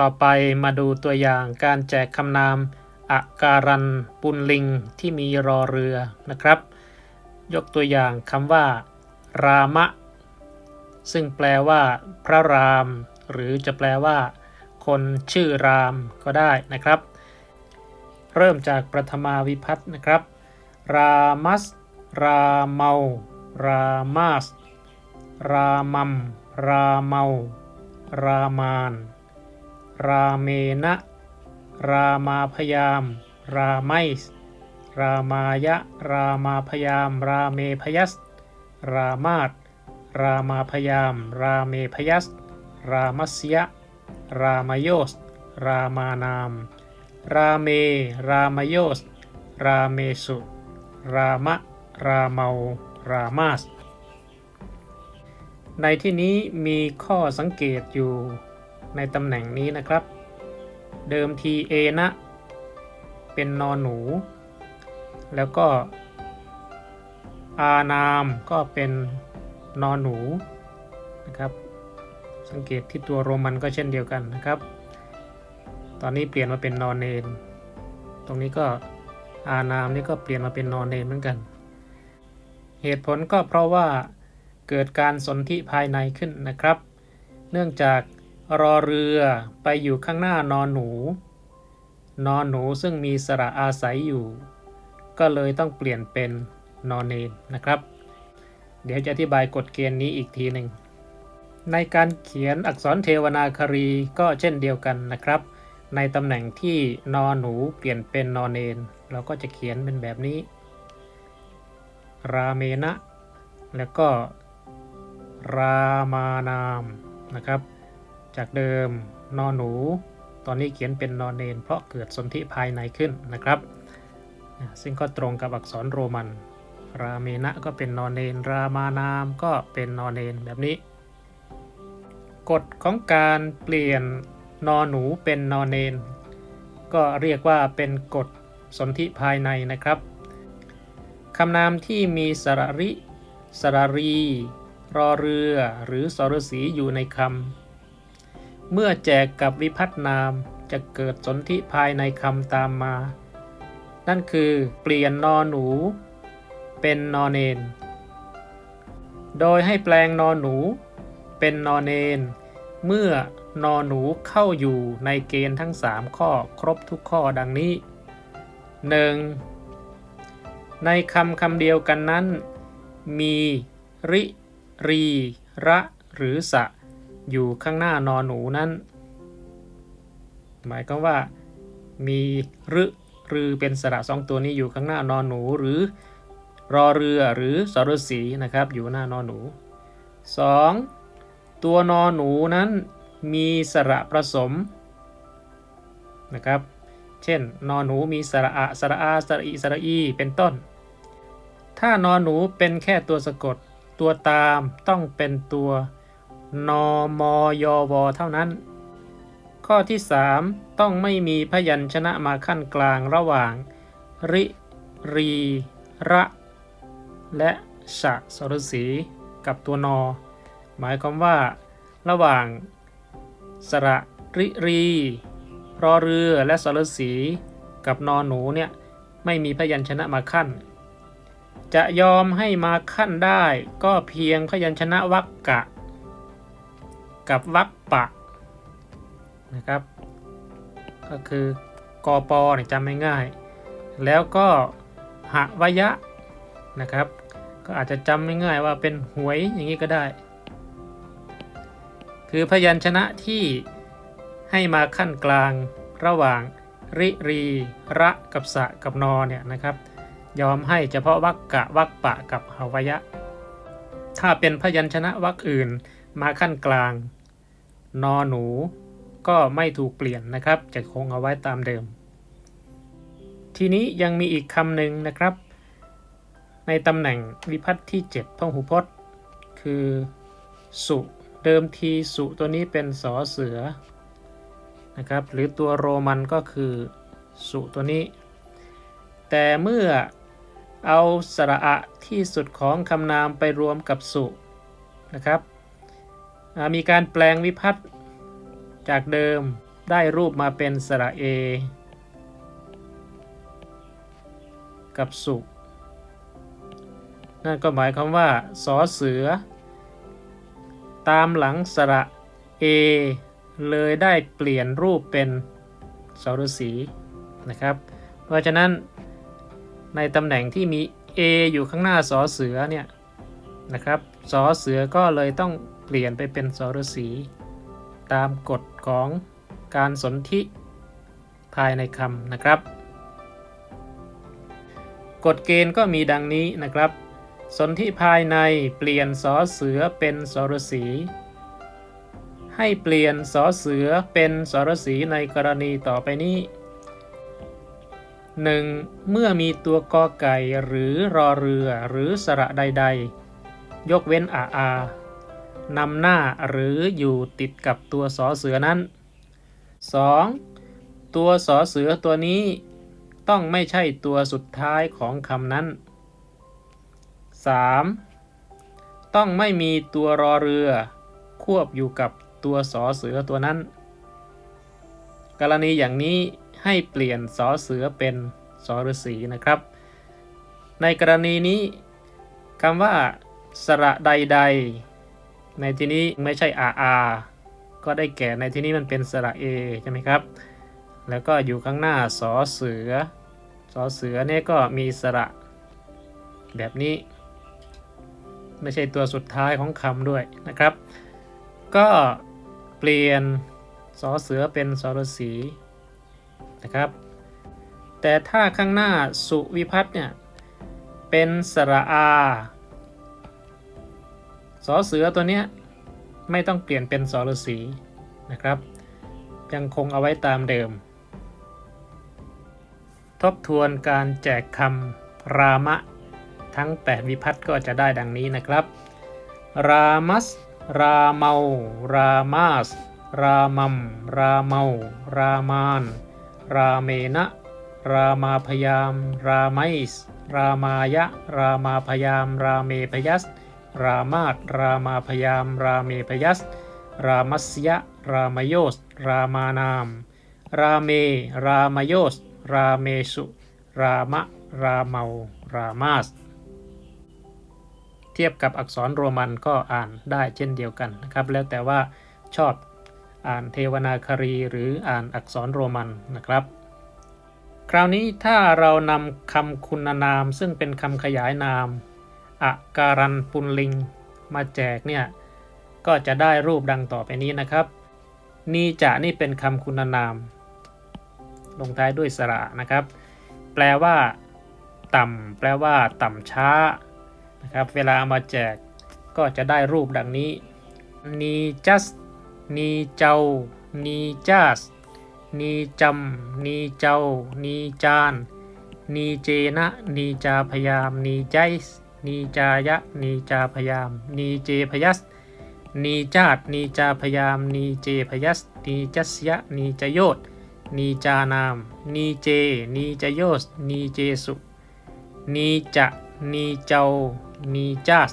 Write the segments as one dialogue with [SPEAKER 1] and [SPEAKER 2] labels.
[SPEAKER 1] ต่อไปมาดูตัวอย่างการแจกคำนามอาการันปุนลิงที่มีรอเรือนะครับ ยกตัวอย่างคำว่า รามะ ซึ่งแปลว่า พระราม หรือจะแปลว่า คนชื่อรามก็ได้นะครับ เริ่มจากประธมาวิพัตน์นะครับ รามัส ราเมา รามาส รามัม ราเมา รามาน ราเมนะ รามาพยาม ราไมส์รามายะ รามาพยาม ราเมพยัส รามาตรามาพยาม ราเมพยัส รามัสยะ รามโยส รามานาม ราเม รามโยส ราเมสุ รามะ ราเมา รามาส ในที่นี้มีข้อสังเกตอยู่ ในตำแหน่งนี้นะครับ เดิมทีเอนะ เป็นนอนหนู แล้วก็ อานามก็เป็นนอนหนูนะครับ สังเกตที่ตัวโรมันก็เช่นเดียวกันนะครับ ตอนนี้เปลี่ยนมาเป็นนอนเนนตรงนี้ก็อานามนี่ก็เปลี่ยนมาเป็นนอนเนนเหมือนกัน เหตุผลก็เพราะว่าเกิดการสนธิภายในขึ้นนะครับ เนื่องจาก รอเรือไปอยู่ข้างหน้านอนหนู นอนหนูซึ่งมีสระอาศัยอยู่ ก็เลยต้องเปลี่ยนเป็นนอนเนนนะครับ เดี๋ยวจะอธิบายกฎเกณฑ์นี้อีกทีหนึ่ง ในการเขียนอักษรเทวนาคารีก็เช่นเดียวกันนะครับ ในตำแหน่งที่นอนหนูเปลี่ยนเป็นนอนเนน เราก็จะเขียนเป็นแบบนี้ ราเมนะ แล้วก็รามานามนะครับ จากเดิมนอนหนู ตอนนี้เขียนเป็นนอนเนน เพราะเกิดสนธิภายในขึ้นนะครับซึ่งก็ตรงกับอักษรโรมัน ราเมนะก็เป็นนอนเนน รามานามก็เป็นนอนเนนแบบนี้ กฎของการเปลี่ยนนอนหนูเป็นนอนเนน ก็เรียกว่าเป็นกฎสนธิภายในนะครับคำนามที่มีสระริ สระรี รอเรือ หรือสรสีอยู่ในคำ เมื่อแจกกับวิพัฒนามจะเกิดสนธิภายในคำตามมา นั่นคือเปลี่ยนนอนหนู เป็นนอนเนน โดยให้แปลงนอนหนู เป็นนอนเนน เมื่อนอนหนูเข้าอยู่ในเกณฑ์ทั้ง 3 ข้อครบทุกข้อดังนี้ 1. ในคำคำเดียวกันนั้น มี ริ รี ระ หรือสะ อยู่ข้างหน้านอนหนูนั้น หมายความว่า มีรึรือเป็นสระสองตัวนี้อยู่ข้างหน้านอนหนูหรือ รอเรือหรือสรสีนะครับอยู่หน้านอนหนู 2. ตัวนอนหนูนั้นมีสระผสมนะครับ เช่น นอนหนูมีสระอะสระอาสระอีสระอีเป็นต้น ถ้านอนหนูเป็นแค่ตัวสะกด ตัวตามต้องเป็นตัว นอมอยอวเท่านั้น ข้อที่ 3 ต้องไม่มีพยัญชนะมาขั้นกลางระหว่าง ริ รี ระ และชะสรสี กับตัวนอ หมายความว่า ระหว่าง สระริรีรอเรือและสรสีกับนอนหนูเนี่ยไม่มีพยัญชนะมาขั้น จะยอมให้มาขั้นได้ก็เพียงพยัญชนะวักกะ กับวักปะนะครับ ก็คือกอปอเนี่ยจำไม่ง่ายแล้วก็หะวยะนะครับ ก็อาจจะจำไม่ง่ายว่าเป็นหวยอย่างนี้ก็ได้ คือพยัญชนะที่ให้มาขั้นกลางระหว่างริรีระกับสะกับนอเนี่ยนะครับ ยอมให้เฉพาะวรรคกะวรรคปะกับหวยะ ถ้าเป็นพยัญชนะวรรคอื่นมาขั้นกลาง นอหนู ก็ไม่ถูกเปลี่ยนนะครับ จะคงเอาไว้ตามเดิม ทีนี้ยังมีอีกคำหนึ่งนะครับ ในตำแหน่งวิพัตน์ที่ 7พหูพจน์ คือ สุเดิมทีสุตัวนี้เป็นสอเสือนะครับ หรือตัวโรมันก็คือสุตัวนี้ แต่เมื่อเอาสระอะที่สุดของคำนามไปรวมกับสุนะครับ มีการแปลงวิพัตน์จากเดิมได้รูปมาเป็นสระเอ กับสุนั่นก็หมายความว่าสอเสือ ตามหลังสระเอเลยได้เปลี่ยนรูปเป็นสรสีนะครับ เพราะฉะนั้นในตำแหน่งที่มี A อยู่ข้างหน้าสอเสือเนี่ยนะครับสอเสือก็เลยต้อง เปลี่ยนไปเป็นสรสี ตามกฎของการสนธิภายในคำนะครับ กฎเกณฑ์ก็มีดังนี้นะครับ สนธิภายในเปลี่ยนสอเสือเป็นสรสี ให้เปลี่ยนสอเสือเป็นสรสีในกรณีต่อไปนี้ 1. เมื่อมีตัวกอไก่หรือรอเรือหรือสระใด ๆ ยกเว้นอาอา นำหน้าหรืออยู่ติดกับตัวสอเสือนั้น 2. ตัวสอเสือตัวนี้ต้องไม่ใช่ตัวสุดท้ายของคำนั้น 3. ต้องไม่มีตัวรอเรือ ควบอยู่กับตัวสอเสือตัวนั้น กรณีอย่างนี้ให้เปลี่ยนสอเสือเป็นสอฤษีนะครับ ในกรณีนี้คำว่าสระใดๆ ในที่นี้ไม่ใช่อาอาก็ได้แก่ในที่นี้มันเป็นสระเอใช่ไหมครับ แล้วก็อยู่ข้างหน้าสอเสือสอเสือเนี่ยก็มีสระ แบบนี้ ไม่ใช่ตัวสุดท้ายของคำด้วยนะครับ ก็เปลี่ยนสอเสือเป็นสรสีนะครับ แต่ถ้าข้างหน้าสุวิพัฒน์เนี่ยเป็นสระอา สอเสือตัวเนี้ยไม่ต้องเปลี่ยนเป็นสรสีนะครับ ยังคงเอาไว้ตามเดิม ทบทวนการแจกคำรามะ ทั้ง 8 วิพัฒน์ก็จะได้ดังนี้นะครับ รามัส ราเมา รามาส รามัม ราเมา รามาน ราเมนะ รามาพยาม ราไมส รามายะ รามาพยาม ราเมพยัส รามาตรามาพยาม ราเมพยัส รามัสยะ รามโยส รามานาม ราเม รามโยส ราเมสุ รามะ ราเมา รามาส เทียบกับอักษรโรมันก็อ่านได้เช่นเดียวกันนะครับ แล้วแต่ว่าชอบอ่านเทวนาคารีหรืออ่านอักษรโรมันนะครับ คราวนี้ถ้าเรานำคำคุณนามซึ่งเป็นคำขยายนาม อาการันปุลลิงมาแจกเนี่ย ก็จะได้รูปดังต่อไปนี้นะครับ นีจะนี่เป็นคำคุณนาม ลงท้ายด้วยสระนะครับ แปลว่า ต่ำแปลว่า ต่ำช้านะครับ เวลาเอามาแจกก็จะได้รูปดังนี้นีจัสนีเจ้านีจัสนีจำนีเจ้านีจานนีเจนะนีจาพยามนีใจส นีจายะนีจาพยาม นีเจพยัสนีจาดนีจาพยาม นีเจพยัสนีจัสยะนีจโยตนีจานาม นีเจ นีจโยสนีเจสุ นีจะนีเจ้านีจัส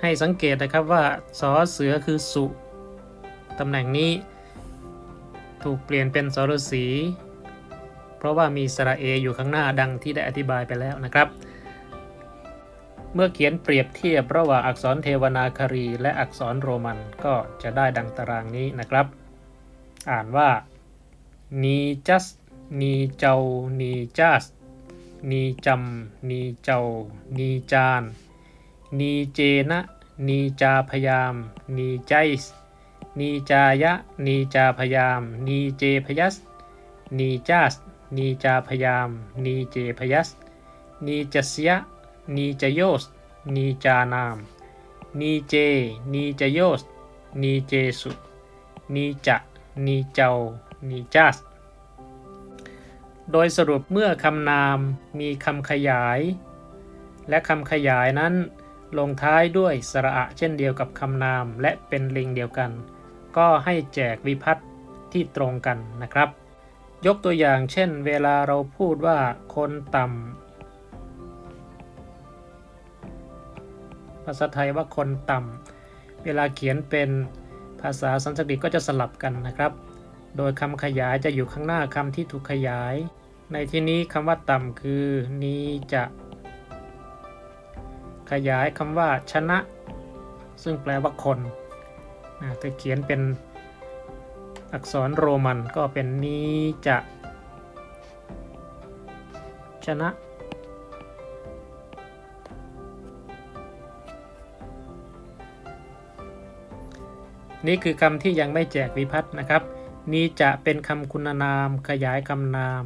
[SPEAKER 1] ให้สังเกตนะครับว่าสอเสือคือสุ ตำแหน่งนี้ ถูกเปลี่ยนเป็นสรสี เพราะว่ามีสระเออยู่ข้างหน้าดังที่ได้อธิบายไปแล้วนะครับ เมื่อเขียนเปรียบเทียบระหว่างอักษรเทวนาคารี และอักษรโรมันก็จะได้ดังตารางนี้นะครับ อ่านว่านีจัสนีเจ้านีจัสนีจำนีเจ้านีจานนีเจนะนีจาพยามนีใจส์นีจายะนีจาพยามนีเจพยัสนีจัส นีจาพยาม นีเจพยัส นีจัสยะ นีจโยส นีจานาม นีเจ นีจโยส นีเจสุ นีจะนีเจ้า นีจัส โดยสรุปเมื่อคำนามมีคำขยาย และคำขยายนั้น ลงท้ายด้วยสระอะเช่นเดียวกับคำนามและเป็นลิงเดียวกัน ก็ให้แจกวิพัตน์ที่ตรงกันนะครับ ยกตัวอย่างเช่น เวลาเราพูดว่าคนต่ำภาษาไทยว่าคนต่ำเวลาเขียนเป็นภาษาสันสกฤตก็จะสลับกันนะครับ โดยคำขยายจะอยู่ข้างหน้าคำที่ถูกขยาย ในที่นี้คำว่าต่ำคือนีจะ ขยายคำว่าชนะ ซึ่งแปลว่าคนนะถ้าเขียนเป็น อักษรโรมันก็เป็นนีจะชนะ นี่คือคำที่ยังไม่แจกวิพัฒน์นะครับ นี่จะเป็นคำคุณนามขยายคำนาม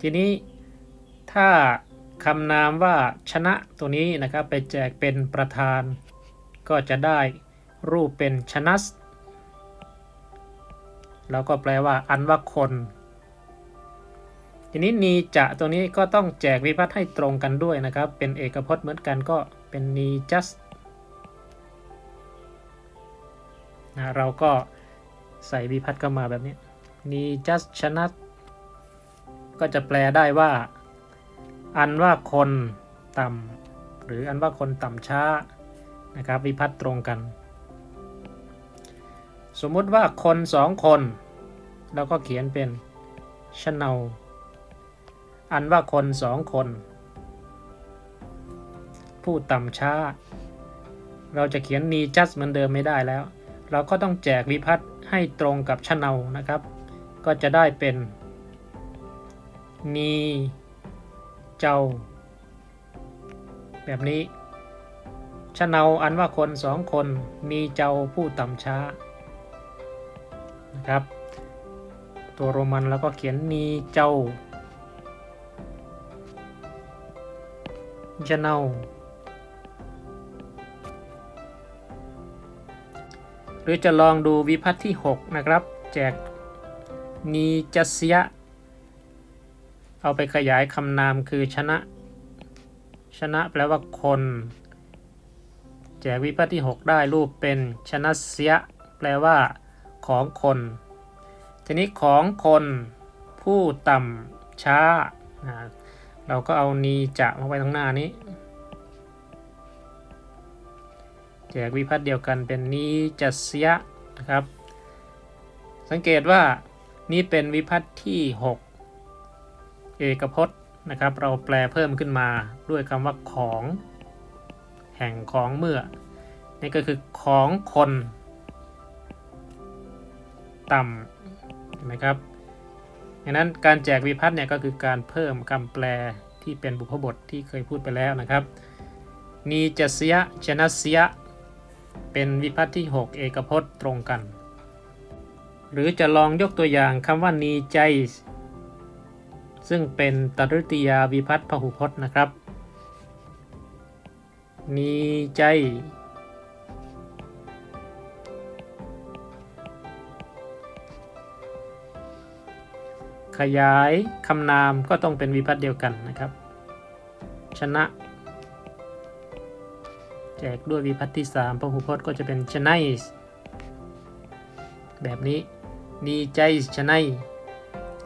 [SPEAKER 1] ทีนี้ถ้าคำนามว่าชนะตัวนี้นะครับไปแจกเป็นประธาน ก็จะได้รูปเป็นชนัส แล้วก็แปลว่า อันว่าคน ทีนี้นีจะตัวนี้ก็ต้องแจกวิพัฒน์ให้ตรงกันด้วยนะครับ เป็นเอกพจน์เหมือนกันก็เป็นนีจัสนะเราก็ใส่วิพัฒน์เข้ามาแบบนี้นีจัสชนะก็จะแปลได้ว่า อันว่าคนต่ำหรืออันว่าคนต่ำช้านะครับ วิพัฒน์ตรงกัน สมมุติว่าคนสองคนเราก็เขียนเป็นชนเอาอันว่าคนสองคน ผู้ต่ำช้า เราจะเขียนนีจัสเหมือนเดิมไม่ได้แล้ว เราก็ต้องแจกวิพัฒน์ให้ตรงกับชนเอานะครับ ก็จะได้เป็น นีเจ้า แบบนี้ชนเอาอันว่าคนสองคนนีเจ้าผู้ต่ำช้า นะครับ ตัวโรมันแล้วก็เขียนนีเจ้าชนเอาหรือจะลองดูวิพัฒน์ที่ 6 นะครับ แจกนีจัสยะ เอาไปขยายคำนามคือชนะ ชนะแปลว่าคน แจกวิพัฒน์ที่ 6 ได้รูปเป็นชนะเสีย แปลว่า ของคน ทีนี้ของคนผู้ต่ำช้านะเราก็เอานีจะมาไว้ตรงหน้านี้ แจกวิพัฒน์เดียวกันเป็นนีจัสยะนะครับ สังเกตว่านี่เป็นวิพัฒน์ที่ 6 เอกพจน์นะครับ เราแปลเพิ่มขึ้นมาด้วยคำว่าของ แห่งของเมื่อ นี่ก็คือของคน ต่ำเห็นไหมครับดังนั้นการแจกวิพัฒน์เนี่ยก็คือการเพิ่มคำแปลที่เป็นบุพบทที่เคยพูดไปแล้วนะครับนีจัสยชนะเสยเป็นวิพัฒน์ที่ 6 เอกพจน์ตรงกัน หรือจะลองยกตัวอย่างคำว่านีใจ ซึ่งเป็นตรุติยาวิพัฒน์พหุพจน์นะครับ นีใจ ขยายคำนามก็ต้องเป็นวิพัฒน์เดียวกันนะครับ ชนะ แจกด้วยวิพัฒน์ที่3พหุพจน์ก็จะเป็นชนะแบบนี้ดีใจชนะ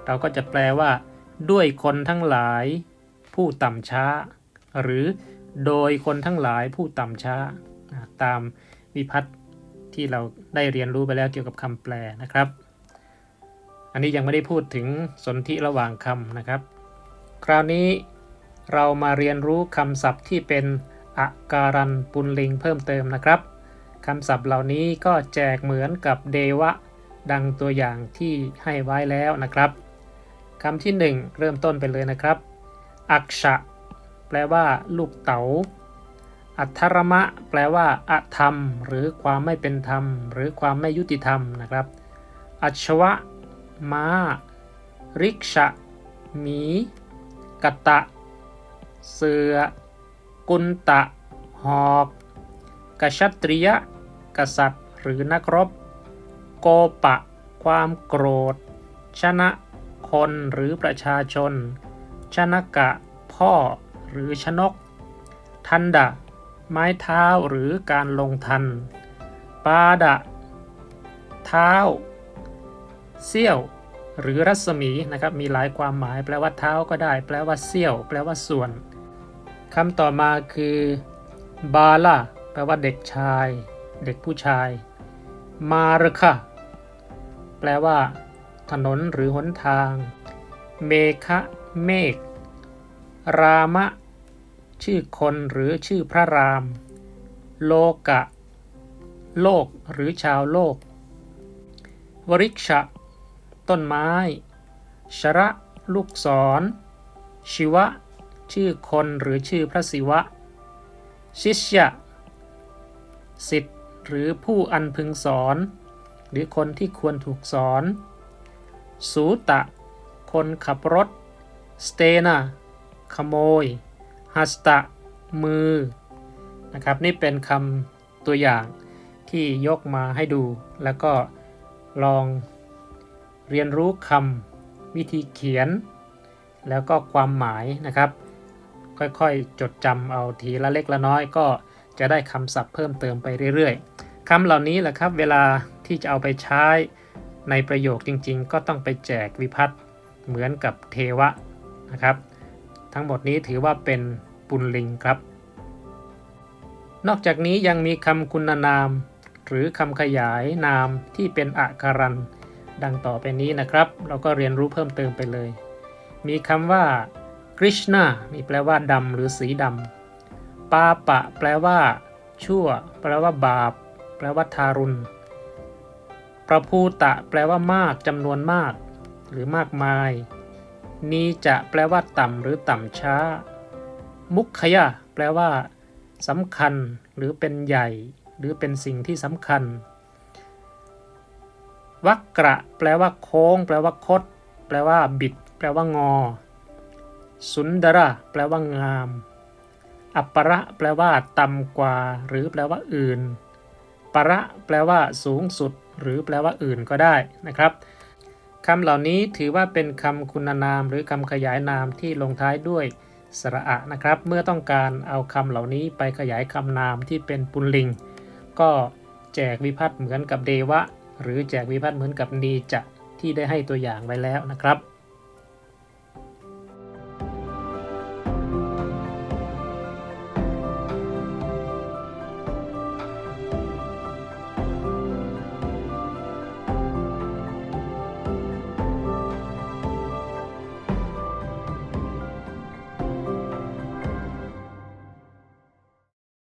[SPEAKER 1] เราก็จะแปลว่า ด้วยคนทั้งหลายผู้ต่ำช้า หรือโดยคนทั้งหลายผู้ต่ำช้า ตามวิพัฒน์ที่เราได้เรียนรู้ไปแล้วเกี่ยวกับคำแปลนะครับ อันนี้ยังไม่ได้พูดถึงสนธิระหว่างคำนะครับ คราวนี้เรามาเรียนรู้คำศัพท์ที่เป็นอาการันปุลลิงเพิ่มเติมนะครับคำศัพท์เหล่านี้ก็แจกเหมือนกับเดวะ ดังตัวอย่างที่ให้ไว้แล้วนะครับคำที่ 1 เริ่มต้นไปเลยนะครับ อักษะแปลว่า ลูกเต๋า อัทรมะ แปลว่าอธรรม หรือความไม่เป็นธรรม หรือความไม่ยุติธรรมนะครับ อัชวะ ม้า ริกชะหมี กะตะ เสือ กุนตะ หอก กษัตริยะ กษัตริย์หรือนักรบ โกปะ ความโกรธ ชนะ คนหรือประชาชน ชนะกะ พ่อหรือชนก ทันดะ ไม้เท้าหรือการลงทัน ปาดะ เท้า เสี้ยว หรือรัศมีนะครับมีหลายความหมาย แปลว่าเท้าก็ได้ แปลว่าเสี้ยว แปลว่าส่วนคำต่อมาคือบาลาแปลว่าเด็กชาย เด็กผู้ชาย มารคะแปลว่า ถนนหรือหนทาง เมคะเมฆรามะ ชื่อคนหรือชื่อพระราม โลกะ โลกหรือชาวโลก วริกชะ ต้นไม้ ชระลูกศร ชิวะ ชื่อคนหรือชื่อพระศิวะ ชิชยะสิทธิ์หรือผู้อันพึงสอน หรือคนที่ควรถูกสอน สูตะ คนขับรถ สเตนาขโมยฮัสตะ มือ นะครับ นี่เป็นคำตัวอย่างที่ยกมาให้ดู แล้วก็ลอง เรียนรู้คำวิธีเขียน แล้วก็ความหมายนะครับ ค่อยๆจดจำเอาทีละเล็กละน้อยก็จะได้คำศัพท์เพิ่มเติมไปเรื่อยๆคำเหล่านี้แหละครับเวลาที่จะเอาไปใช้ในประโยคจริงๆ ก็ต้องไปแจกวิพัฒน์เหมือนกับเทวะนะครับ ทั้งหมดนี้ถือว่าเป็นปุลลิงครับ นอกจากนี้ยังมีคำคุณนาม หรือคำขยายนามที่เป็นอักรัน ดังต่อไปนี้นะครับ เราก็เรียนรู้เพิ่มเติมไปเลย มีคำว่า Krishna นี่แปลว่าดำหรือสีดำปาปะ แปลว่า ชั่ว แปลว่าบาป แปลว่าทารุณ ประภูตะ แปลว่ามากจำนวนมาก หรือมากมาย นีจะแปลว่าต่ำหรือต่ำช้า มุขยะ แปลว่าสำคัญ หรือเป็นใหญ่ หรือเป็นสิ่งที่สำคัญ วักระ แปลว่าโค้ง แปลว่าคด แปลว่าบิด แปลว่างอ สุนดระ แปลว่างาม อัปประ แปลว่าต่ำกว่า หรือแปลว่าอื่น ประแปลว่าสูงสุด หรือแปลว่าอื่นก็ได้นะครับคำเหล่านี้ถือว่าเป็นคำคุณนามหรือคำขยายนามที่ลงท้ายด้วยสระอะนะครับ เมื่อต้องการเอาคำเหล่านี้ไปขยายคำนามที่เป็นปุลลิง ก็แจกวิพัฒน์เหมือนกับเดวะ หรือแจกวิพัฒน์เหมือนกับนีจะที่ได้ให้ตัวอย่างไว้แล้วนะครับ